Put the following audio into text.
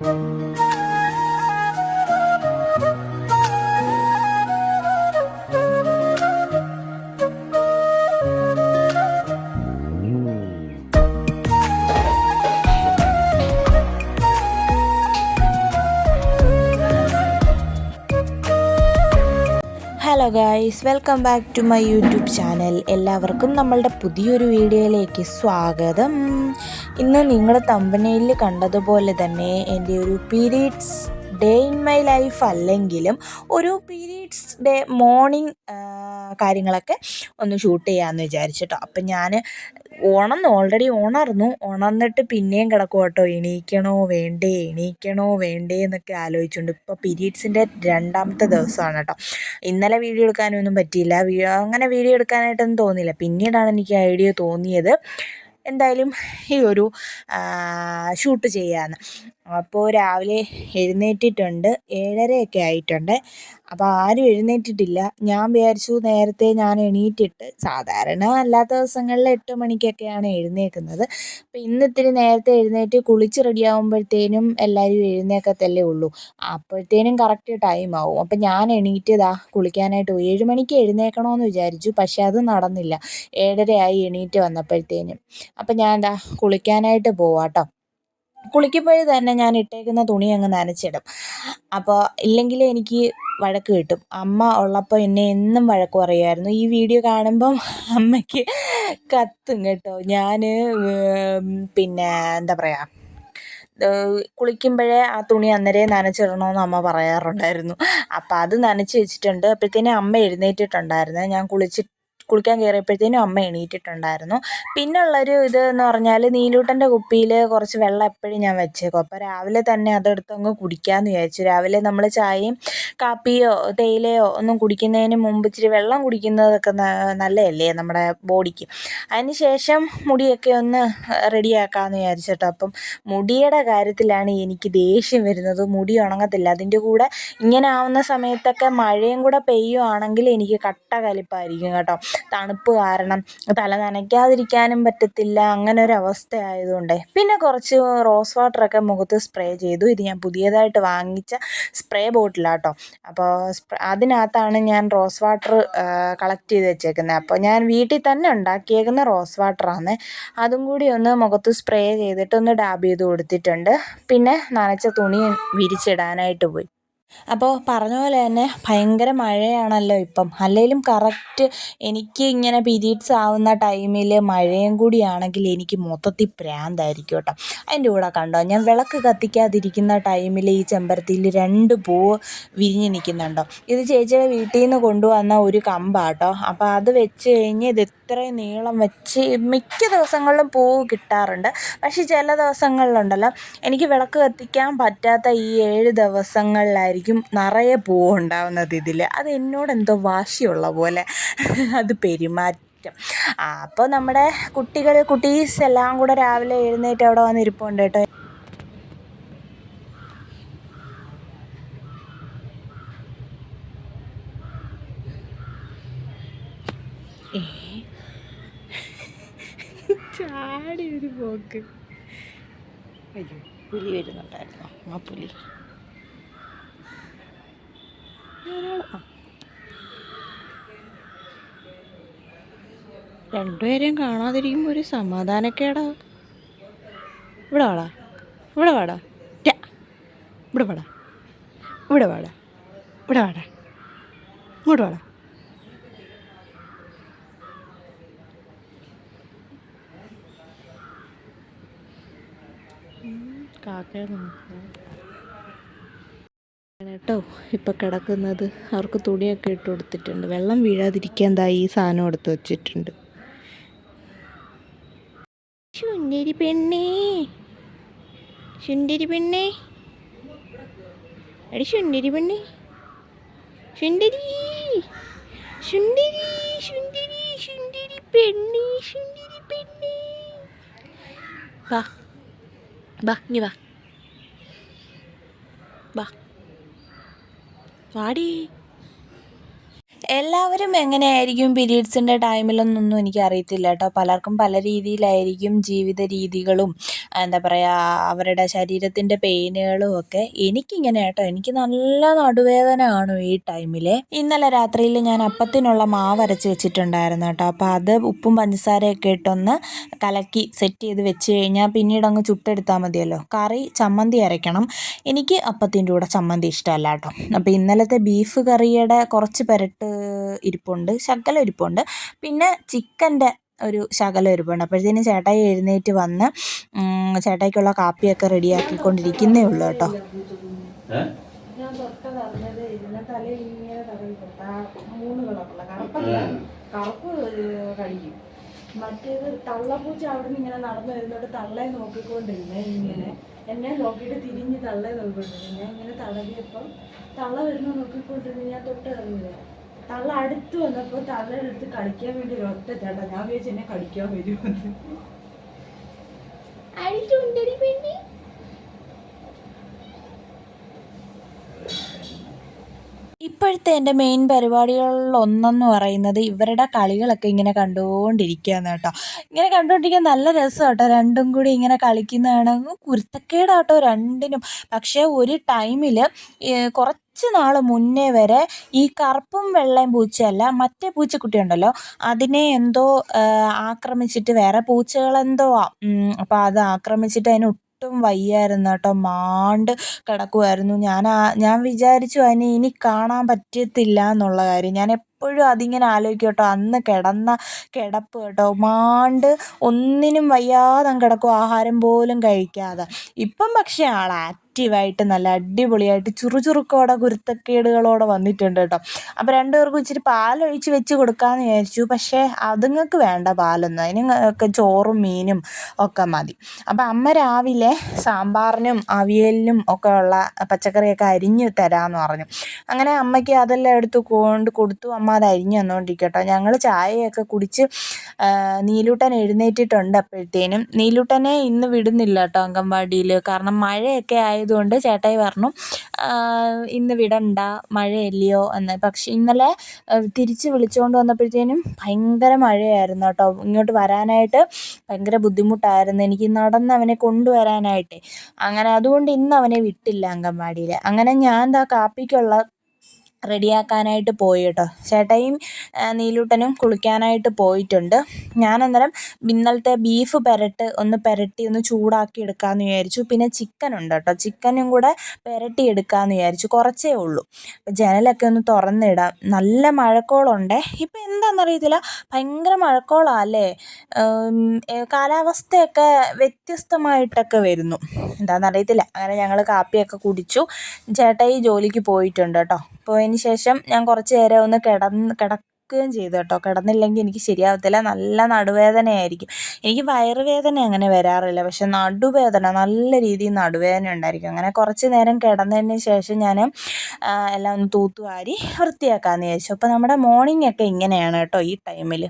Hello guys welcome back to my YouTube channel എല്ലാവർക്കും നമ്മളുടെ പുതിയൊരു വീഡിയോയിലേക്ക് സ്വാഗതം. ഇന്ന് നിങ്ങൾ തമ്പനയിൽ കണ്ടതുപോലെ തന്നെ എന്റെ ഒരു periods day in my life അല്ലെങ്കിലും ഒരു പീരീഡ്സ് ഡേ മോർണിംഗ് കാര്യങ്ങളൊക്കെ ഒന്ന് ഷൂട്ട് ചെയ്യാമെന്ന് വിചാരിച്ചിട്ടോ. അപ്പം ഞാൻ ഉണർന്നു ഓൾറെഡി ഉണർന്നു ഉണർന്നിട്ട് പിന്നെയും കിടക്കും കേട്ടോ എണീക്കണോ? വേണ്ടേ? എണീക്കണോ? വേണ്ടേ? എന്നൊക്കെ ആലോചിച്ചുകൊണ്ട് ഇപ്പോൾ പീരീഡ്സിന്റെ രണ്ടാമത്തെ ദിവസമാണ് കേട്ടോ ഇന്നലെ വീഡിയോ എടുക്കാനൊന്നും പറ്റിയില്ല. അങ്ങനെ വീഡിയോ എടുക്കാനായിട്ടൊന്നും തോന്നിയില്ല. പിന്നീടാണ് എനിക്ക് ഐഡിയ തോന്നിയത് എന്തായാലും ഈ ഒരു ഷൂട്ട് ചെയ്യാമെന്ന് അപ്പോൾ രാവിലെ എഴുന്നേറ്റിട്ടുണ്ട്. ഏഴരയൊക്കെ ആയിട്ടുണ്ട്. അപ്പോൾ ആരും എഴുന്നേറ്റിട്ടില്ല. ഞാൻ വിചാരിച്ചു നേരത്തെ ഞാൻ എണീറ്റിട്ട് സാധാരണ അല്ലാത്ത ദിവസങ്ങളിൽ എട്ട് മണിക്കൊക്കെയാണ് എഴുന്നേൽക്കുന്നത് അപ്പോൾ ഇന്ന് ഇത്തിരി നേരത്തെ എഴുന്നേറ്റ് കുളിച്ച് റെഡിയാകുമ്പോഴത്തേനും എല്ലാവരും എഴുന്നേക്കത്തല്ലേ ഉള്ളൂ. അപ്പോഴത്തേനും കറക്റ്റ് ടൈം ആവും. അപ്പോൾ ഞാൻ എണീറ്റതാ കുളിക്കാനായിട്ട് ഏഴ് മണിക്ക് എഴുന്നേൽക്കണമെന്ന് വിചാരിച്ചു. പക്ഷെ അത് നടന്നില്ല. ഏഴരയായി എണീറ്റ് വന്നപ്പോഴത്തേനും. അപ്പോൾ ഞാൻ എന്താ കുളിക്കാനായിട്ട് പോവാട്ടോ. കുളിക്കുമ്പോഴേ തന്നെ ഞാൻ ഇട്ടേക്കുന്ന തുണി അങ്ങ് നനച്ചിടും. അപ്പോൾ ഇല്ലെങ്കിൽ എനിക്ക് വഴക്ക് കിട്ടും. അമ്മ ഉള്ളപ്പോൾ എന്നെ എന്നും വഴക്ക് പറയുമായിരുന്നു. ഈ വീഡിയോ കാണുമ്പം അമ്മയ്ക്ക് കത്തും കേട്ടോ. ഞാൻ പിന്നെ എന്താ പറയുക കുളിക്കുമ്പോഴേ ആ തുണി അന്നേരം നനച്ചിടണമെന്ന് അമ്മ പറയാറുണ്ടായിരുന്നു. അപ്പം അത് നനച്ച് വെച്ചിട്ടുണ്ട്. അപ്പോഴത്തേനും അമ്മ എഴുന്നേറ്റിട്ടുണ്ടായിരുന്നു. ഞാൻ കുളിച്ച് കുളിക്കാൻ കയറിയപ്പോഴത്തേനും അമ്മ എണീറ്റിട്ടുണ്ടായിരുന്നു. പിന്നുള്ളൊരു ഇത് എന്ന് പറഞ്ഞാൽ നീലൂട്ടന്റെ കുപ്പിയിൽ കുറച്ച് വെള്ളം എപ്പോഴും ഞാൻ വെച്ചേക്കും. അപ്പോൾ രാവിലെ തന്നെ അതെടുത്ത് അങ്ങ് കുടിക്കാമെന്ന് വിചാരിച്ചു. രാവിലെ നമ്മൾ ചായയും കാപ്പിയോ തേയിലയോ ഒന്നും കുടിക്കുന്നതിന് മുമ്പ് ഇച്ചിരി വെള്ളം കുടിക്കുന്നതൊക്കെ നല്ലതല്ലേ നമ്മുടെ ബോഡിക്ക്. അതിന് ശേഷം മുടിയൊക്കെ ഒന്ന് റെഡിയാക്കാമെന്ന് വിചാരിച്ചിട്ടോ അപ്പം മുടിയുടെ കാര്യത്തിലാണ് എനിക്ക് ദേഷ്യം വരുന്നത്. മുടി ഉണങ്ങത്തില്ല. അതിന്റെ കൂടെ ഇങ്ങനെ ആവുന്ന സമയത്തൊക്കെ മഴയും കൂടെ പെയ്യുവാണെങ്കിൽ എനിക്ക് കട്ട കലിപ്പായിരിക്കും കേട്ടോ. തണുപ്പ് കാരണം തല നനയ്ക്കാതിരിക്കാനും പറ്റത്തില്ല അങ്ങനെ ഒരു അവസ്ഥ ആയതുകൊണ്ട് പിന്നെ കുറച്ച് റോസ് വാട്ടറൊക്കെ മുഖത്ത് സ്പ്രേ ചെയ്തു. ഇത് ഞാൻ പുതിയതായിട്ട് വാങ്ങിച്ച സ്പ്രേ ബോട്ടിലാട്ടോ. അപ്പോൾ അതിനകത്താണ് ഞാൻ റോസ് വാട്ടർ കളക്ട് ചെയ്ത് വെച്ചേക്കുന്നത് അപ്പോൾ ഞാൻ വീട്ടിൽ തന്നെ ഉണ്ടാക്കിയേക്കുന്ന റോസ് വാട്ടറാണ് അതും കൂടി ഒന്ന് മുഖത്ത് സ്പ്രേ ചെയ്തിട്ട് ഒന്ന് ഡാബ് ചെയ്ത് കൊടുത്തിട്ടുണ്ട്. പിന്നെ നനച്ച തുണി വിരിച്ചിടാനായിട്ട് പോയി. അപ്പോൾ പറഞ്ഞ പോലെ തന്നെ ഭയങ്കര മഴയാണല്ലോ ഇപ്പം. അല്ലെങ്കിലും കറക്റ്റ് എനിക്ക് ഇങ്ങനെ പീരീഡ്സ് ആവുന്ന ടൈമിൽ മഴയും കൂടിയാണെങ്കിൽ എനിക്ക് മൊത്തത്തിൽ പ്രാന്തായിരിക്കും കേട്ടോ. അതിന്റെ കൂടെ കണ്ടോ ഞാൻ വിളക്ക് കത്തിക്കാതിരിക്കുന്ന ടൈമിൽ ഈ ചെമ്പരത്തിയിൽ രണ്ട് പൂവ് വിരിഞ്ഞ് നിൽക്കുന്നുണ്ടോ. ഇത് ചേച്ചിയുടെ വീട്ടിൽ നിന്ന് കൊണ്ടുവന്ന ഒരു കമ്പാട്ടോ അപ്പോൾ അത് വെച്ച് കഴിഞ്ഞ് ഇത് ഇത്രയും നീളം വെച്ച് മിക്ക ദിവസങ്ങളിലും പൂവ് കിട്ടാറുണ്ട്. പക്ഷേ ചില ദിവസങ്ങളിലുണ്ടല്ലോ എനിക്ക് വിളക്ക് കത്തിക്കാൻ പറ്റാത്ത ഈ ഏഴ് ദിവസങ്ങളിലായിരിക്കും നിറയെ പൂവ് ഉണ്ടാവുന്നത് ഇതിൽ അത് എന്നോട് എന്തോ വാശിയുള്ള പോലെ. അത് പെരുമാറ്റം. അപ്പോൾ നമ്മുടെ കുട്ടികൾ കുട്ടീസ് എല്ലാം കൂടെ രാവിലെ എഴുന്നേറ്റ് അവിടെ വന്നിരിപ്പുണ്ട് കേട്ടോ. ചാടി ഒരു പോക്ക്. അയ്യോ പുലി വരുന്നുണ്ടായിരുന്നു. ആ പുലി. രണ്ടുപേരെയും കാണാതിരിക്കുമ്പോൾ ഒരു സമാധാനക്കേടാ. ഇവിടെ വാടാ. ഇവിടെ വാടാ. ഇവിടെ വാടാ. ഇവിടെ വാടാ. ഇവിടെ വാടാ. ഇങ്ങോട്ട് വാടാ. കാക്കയെ കേട്ടോ ഇപ്പം കിടക്കുന്നത്. അവർക്ക് തുണിയൊക്കെ ഇട്ട് കൊടുത്തിട്ടുണ്ട്. വെള്ളം വീഴാതിരിക്കാൻ ദാ ഈ സാധനം എടുത്ത് വെച്ചിട്ടുണ്ട്. ശുണ്ടരി പെണ്ണേ. ശുണ്ടരി പെണ്ണേ. എടി ശുണ്ടരി പെണ്ണേ. ശുണ്ടരി ശുണ്ടരി ശുണ്ടരി ശുണ്ടരി പെണ്ണേ ശുണ്ടരി പെണ്ണേ. വാ. വാ നീ വാ. വാ. വാടി. എല്ലാവരും എങ്ങനെയായിരിക്കും പീരീഡ്സിന്റെ ടൈമിലൊന്നും എനിക്കറിയത്തില്ല കേട്ടോ. പലർക്കും പല രീതിയിലായിരിക്കും ജീവിത രീതികളും എന്താ പറയുക അവരുടെ ശരീരത്തിന്റെ പെയിനുകളും ഒക്കെ എനിക്കിങ്ങനെ കേട്ടോ എനിക്ക് നല്ല നടുവേദന കാണും ഈ ടൈമിൽ ഇന്നലെ രാത്രിയിൽ ഞാൻ അപ്പത്തിനുള്ള മാവ് അരച്ച് വെച്ചിട്ടുണ്ടായിരുന്നു കേട്ടോ അപ്പോൾ അത് ഉപ്പും പഞ്ചസാരയൊക്കെ ഇട്ടൊന്ന് കലക്കി സെറ്റ് ചെയ്ത് വെച്ച് കഴിഞ്ഞാൽ പിന്നീട് അങ്ങ് ചുട്ടെടുത്താൽ മതിയല്ലോ. കറി ചമ്മന്തി അരയ്ക്കണം. എനിക്ക് അപ്പത്തിന്റെ കൂടെ ചമ്മന്തി ഇഷ്ടമല്ല കേട്ടോ. അപ്പോൾ ഇന്നലത്തെ ബീഫ് കറിയുടെ കുറച്ച് പെരട്ട് ഇരിപ്പുണ്ട് ശകലം ഇരിപ്പുണ്ട്. പിന്നെ ചിക്കന്റെ ഒരു ശകലം ഇരിപ്പുണ്ട് അപ്പോഴത്തേനും ചേട്ടായി എഴുന്നേറ്റ് വന്ന് ചേട്ടായിക്കുള്ള കാപ്പിയൊക്കെ റെഡിയാക്കിക്കൊണ്ടിരിക്കുന്നേ ഉള്ളൂ കേട്ടോ. മറ്റേത് തള്ളപ്പൂച്ച അവിടെ നിന്ന് ഇങ്ങനെ നടന്നു വരുന്നോട്ട് തള്ളയെ നോക്കിക്കൊണ്ടിരുന്നേ ഇങ്ങനെ. എന്നെ നോക്കിയിട്ട് തിരിഞ്ഞ് തള്ളയെ നോക്കിക്കൊണ്ടിരുന്നു. ഞാൻ ഇങ്ങനെ തടവിയപ്പം തള്ള വരുന്ന നോക്കിക്കൊണ്ടിരുന്നു. ഞാൻ തൊട്ട് തള്ള അടുത്ത് വന്നപ്പോൾ തള്ളയുടെ അടുത്ത് കളിക്കാൻ വേണ്ടി ഒരു ഒറ്റ ചേട്ടാ. ഞാൻ വിചാരിച്ചു എന്നെ കളിക്കാൻ വരുമെന്ന് ഇപ്പോഴത്തെ എന്റെ മെയിൻ പരിപാടികളിൽ ഒന്നെന്ന് പറയുന്നത് ഇവരുടെ കളികളൊക്കെ ഇങ്ങനെ കണ്ടുകൊണ്ടിരിക്കുകയാണ് കേട്ടോ. ഇങ്ങനെ കണ്ടുകൊണ്ടിരിക്കാൻ നല്ല രസം കേട്ടോ. രണ്ടും കൂടി ഇങ്ങനെ കളിക്കുന്നതാണ്. കുരുത്തക്കേടാട്ടോ രണ്ടിനും. പക്ഷേ ഒരു ടൈമിൽ കുറച്ച് നാൾ മുന്നേ വരെ ഈ കറുപ്പും വെള്ളയും പൂച്ചയല്ല മറ്റേ പൂച്ചക്കുട്ടി ഉണ്ടല്ലോ അതിനെ എന്തോ ആക്രമിച്ചിട്ട് വേറെ പൂച്ചകളെന്തോ അപ്പോൾ അത് ആക്രമിച്ചിട്ട് അതിന് ഒട്ടും വയ്യായിരുന്നു കേട്ടോ മാണ്ട് കിടക്കുമായിരുന്നു ഞാൻ ഞാൻ വിചാരിച്ചു അതിനെ ഇനി കാണാൻ പറ്റത്തില്ല എന്നുള്ള കാര്യം. ഞാൻ എപ്പോഴും അതിങ്ങനെ ആലോചിക്കും കേട്ടോ അന്ന് കിടന്ന കിടപ്പ് കേട്ടോ മാണ്ട് ഒന്നിനും വയ്യാതെ കിടക്കും ആഹാരം പോലും കഴിക്കാതെ. ഇപ്പം പക്ഷേ ആൾ ആക്റ്റീവായിട്ട് നല്ല അടിപൊളിയായിട്ട് ചുറുചുറുക്കോടെ കുരുത്തക്കേടുകളോടെ വന്നിട്ടുണ്ട് കേട്ടോ. അപ്പോൾ രണ്ടുപേർക്കും ഇച്ചിരി പാലൊഴിച്ച് വെച്ച് കൊടുക്കാമെന്ന് വിചാരിച്ചു. പക്ഷേ അതുങ്ങൾക്ക് വേണ്ട പാലൊന്നും. അതിനൊക്കെ ചോറും മീനും ഒക്കെ മതി. അപ്പോൾ അമ്മ രാവിലെ സാമ്പാറിനും അവിയലിനും ഒക്കെ ഉള്ള പച്ചക്കറിയൊക്കെ അരിഞ്ഞ് തരാമെന്ന് പറഞ്ഞു. അങ്ങനെ അമ്മയ്ക്ക് അതെല്ലാം എടുത്ത് കൊണ്ട് കൊടുത്തു. അമ്മ അത് അരിഞ്ഞ് വന്നുകൊണ്ടിരിക്കട്ടോ ഞങ്ങൾ ചായയൊക്കെ കുടിച്ച് നീലൂട്ടൻ എഴുന്നേറ്റിട്ടുണ്ട് അപ്പോഴത്തേനും. നീലൂട്ടനെ ഇന്ന് വിടുന്നില്ല കേട്ടോ അംഗൻവാടിയിൽ കാരണം മഴയൊക്കെ ആയതുകൊണ്ട് ചേട്ടായി പറഞ്ഞു ഇന്ന് വിടണ്ട മഴയല്ലയോ എന്ന്. പക്ഷേ ഇന്നലെ തിരിച്ച് വിളിച്ചുകൊണ്ട് വന്നപ്പോഴത്തേനും ഭയങ്കര മഴയായിരുന്നു കേട്ടോ. ഇങ്ങോട്ട് വരാനായിട്ട് ഭയങ്കര ബുദ്ധിമുട്ടായിരുന്നു. എനിക്ക് നടന്ന് അവനെ കൊണ്ടുവരാനായിട്ടേ. അങ്ങനെ അതുകൊണ്ട് ഇന്ന് അവനെ വിട്ടില്ല അംഗൻവാടിയിൽ അങ്ങനെ ഞാൻ എന്താ കാപ്പിക്കുള്ള റെഡിയാക്കാനായിട്ട് പോയി കേട്ടോ. ചേട്ടായിയും നീലൂട്ടനും കുളിക്കാനായിട്ട് പോയിട്ടുണ്ട്. ഞാൻ അന്നേരം ഇന്നലത്തെ ബീഫ് പെരട്ട് ഒന്ന് പെരട്ടി ഒന്ന് ചൂടാക്കി എടുക്കാമെന്ന് വിചാരിച്ചു. പിന്നെ ചിക്കൻ ഉണ്ട് കേട്ടോ. ചിക്കനും കൂടെ പെരട്ടി എടുക്കാമെന്ന് വിചാരിച്ചു. കുറച്ചേ ഉള്ളൂ. അപ്പം ജനലൊക്കെ ഒന്ന് തുറന്നിടാം. നല്ല മഴക്കോളുണ്ടേ? ഇപ്പം എന്താണെന്നറിയത്തില്ല ഭയങ്കര മഴക്കോളാണ് അല്ലേ? കാലാവസ്ഥയൊക്കെ വ്യത്യസ്തമായിട്ടൊക്കെ വരുന്നു. എന്താണെന്നറിയത്തില്ല അങ്ങനെ ഞങ്ങൾ കാപ്പിയൊക്കെ കുടിച്ചു. ചേട്ടായി ജോലിക്ക് പോയിട്ടുണ്ട് കേട്ടോ. പോയതിന് ശേഷം ഞാൻ കുറച്ച് നേരം ഒന്ന് കിടന്ന് കിടക്കുകയും ചെയ്തു കേട്ടോ. കിടന്നില്ലെങ്കിൽ എനിക്ക് ശരിയാവത്തില്ല. നല്ല നടുവേദനയായിരിക്കും. എനിക്ക് വയറുവേദന അങ്ങനെ വരാറില്ല. പക്ഷെ നടുവേദന നല്ല രീതിയിൽ നടുവേദന ഉണ്ടായിരിക്കും. അങ്ങനെ കുറച്ച് നേരം കിടന്നതിന് ശേഷം ഞാൻ എല്ലാം ഒന്ന് തൂത്തുവാരി വൃത്തിയാക്കാമെന്ന് വിചാരിച്ചു. അപ്പോൾ നമ്മുടെ മോർണിംഗ് ഒക്കെ ഇങ്ങനെയാണ് കേട്ടോ ഈ ടൈമിൽ